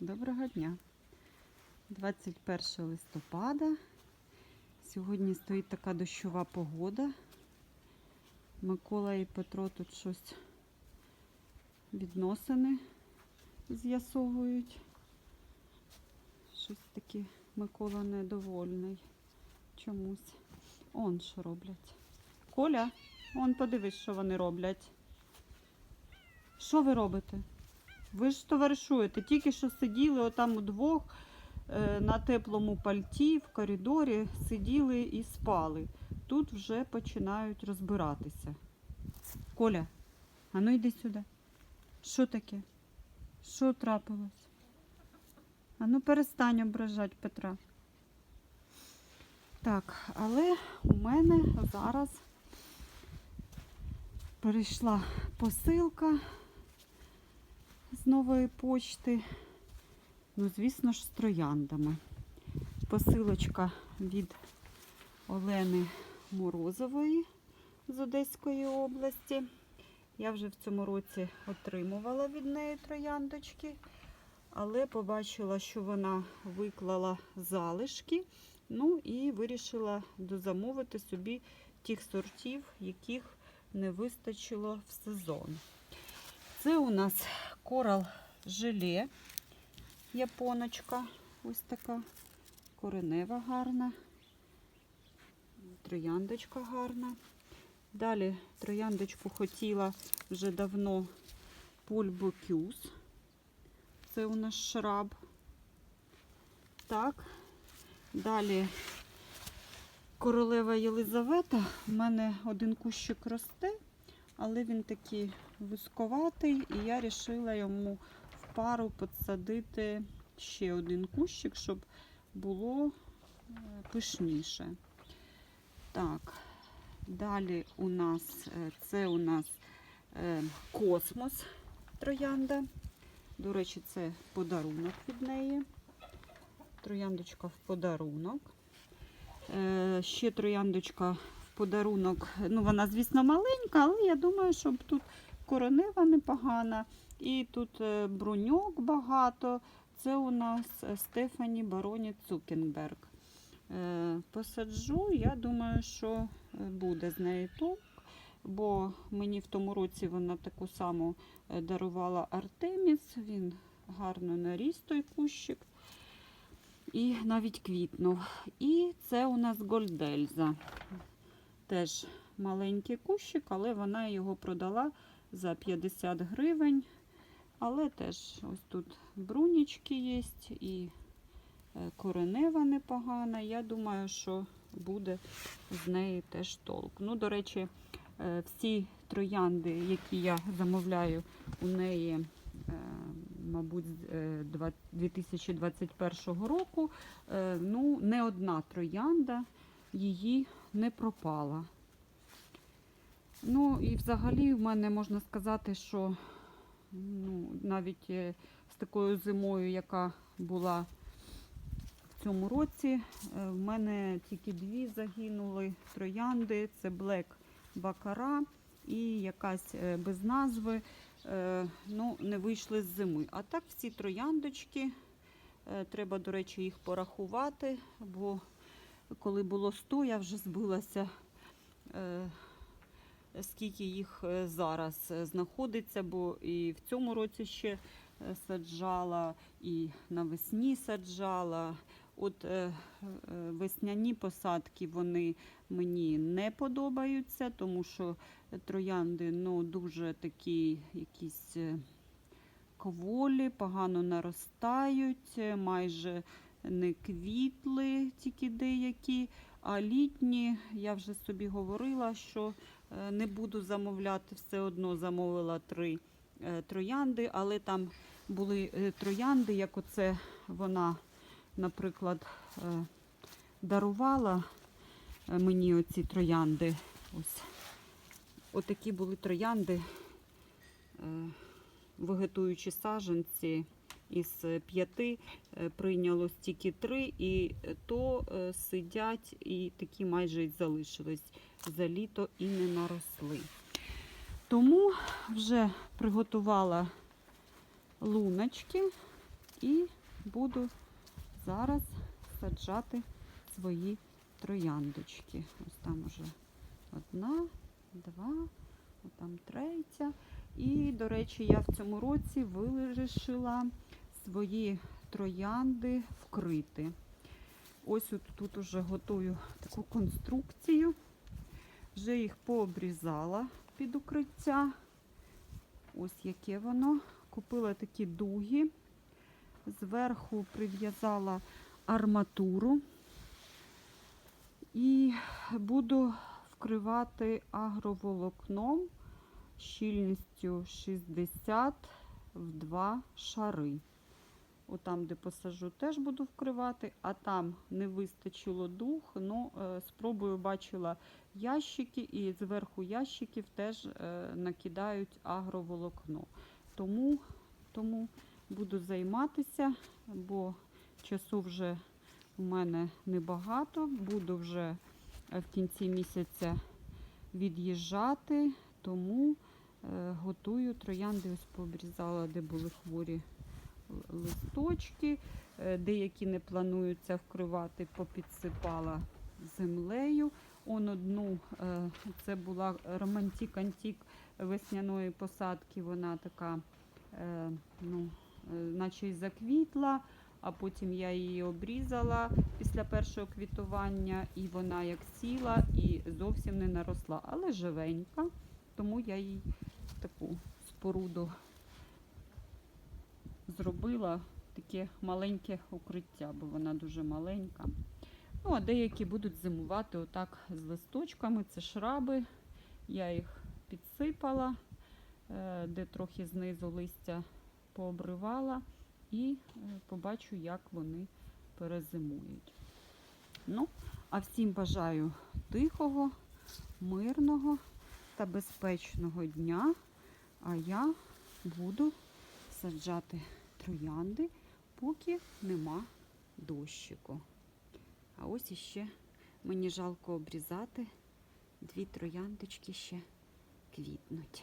Доброго дня. 21 листопада. Сьогодні стоїть така дощова погода. Микола і Петро тут щось відносини з'ясовують. Щось таке Микола недовольний чомусь. Он що роблять. Коля, он подивись, що вони роблять. Що ви робите? Ви ж товаришуєте, тільки що сиділи отам удвох е, на теплому пальті в коридорі, сиділи і спали. Тут вже починають розбиратися. Коля, а ну йди сюди. Що таке? Що трапилось? А ну перестань ображати Петра. Так, але у мене зараз прийшла посилка нової почти. Ну, звісно ж, з трояндами. Посилочка від Олени Морозової з Одеської області. Я вже в цьому році отримувала від неї трояндочки, але побачила, що вона виклала залишки. Ну і вирішила дозамовити собі тих сортів, яких не вистачило в сезон. Це у нас корал желе, японочка, ось така, коренева гарна, трояндочка гарна. Далі трояндочку хотіла вже давно пульбокюс. Це у нас шраб. Так. Далі королева Єлизавета. У мене один кущик росте, але він такий вузьковатий, і я вирішила йому в пару підсадити ще один кущик, щоб було е, пишніше. Так, далі у нас е, це у нас е, космос троянда. До речі, це подарунок від неї. Трояндочка в подарунок. Ще трояндочка подарунок. Ну, вона, звісно, маленька, але я думаю, щоб тут коронева непогана. І тут е, бруньок багато. Це у нас е, Стефані Бароні Цукенберг. Е, Посаджу, я думаю, що буде з неї толк, бо мені в тому році вона таку саму дарувала Артеміс. Він гарно наріс той кущик. І навіть квітнув. І це у нас Гольдельза. Теж маленький кущик, але вона його продала за 50 гривень. Але теж ось тут брунічки є і е, коренева непогана. Я думаю, що буде з неї теж толк. Ну, до речі, е, всі троянди, які я замовляю у неї, е, мабуть, з е, 2021 року, ну, не одна троянда її не пропала. Ну і взагалі в мене можна сказати, що ну, навіть е, з такою зимою, яка була в цьому році, е, в мене тільки дві загинули троянди. Це Black Бакара і якась е, без назви. Ну, не вийшли з зими. А так всі трояндочки. Треба, до речі, їх порахувати, бо коли було 100, я вже збилася. е, скільки їх е, зараз е, знаходиться, бо і в цьому році ще саджала, і навесні саджала. От весняні посадки вони мені не подобаються, тому що троянди ну, дуже такі якісь кволі, погано наростають, майже не квітли, тільки деякі. А літні, я вже собі говорила, що Е, Не буду замовляти, все одно замовила три е, троянди, але там були е, троянди, як оце вона, наприклад, дарувала мені оці троянди. Ось. Отакі були троянди, вегетуючі саджанці. Із п'яти е, прийнялось тільки три, і то е, сидять і такі майже залишились за літо і не наросли. Тому вже приготувала луночки І буду зараз саджати свої трояндочки. Ось там уже одна, два, там третя. І, до речі, я в цьому році вирішила свої троянди вкрити. Ось от тут уже готую таку конструкцію. Вже їх пообрізала під укриття. Ось яке воно. Купила такі дуги. Зверху прив'язала арматуру. І буду вкривати агроволокном щільністю 60 в два шари. Отам, де посажу, теж буду вкривати, а там не вистачило дух. Ну, е, спробую бачила ящики, і зверху ящиків теж е, накидають агроволокно. Тому, тому буду займатися, бо часу вже у мене небагато. Буду вже е, в кінці місяця від'їжджати, тому готую троянди. Ось пообрізала, де були хворі листочки. Е, Деякі не плануються вкривати, попідсипала землею. Он одну, е, це була романтик-антик весняної посадки. Вона така, е, ну, наче й заквітла, а потім я її обрізала після першого квітування, і вона як сіла і зовсім не наросла, але живенька, тому я їй таку споруду зробила таке маленьке укриття, бо вона дуже маленька. Ну, а деякі будуть зимувати отак з листочками. Це шраби. Я їх підсипала, е, де трохи знизу листя пообривала, і е, побачу, як вони перезимують. Ну, а всім бажаю тихого, мирного та безпечного дня. А я буду саджати троянди, поки нема дощику. А ось іще мені жалко обрізати. Дві трояндочки ще квітнуть.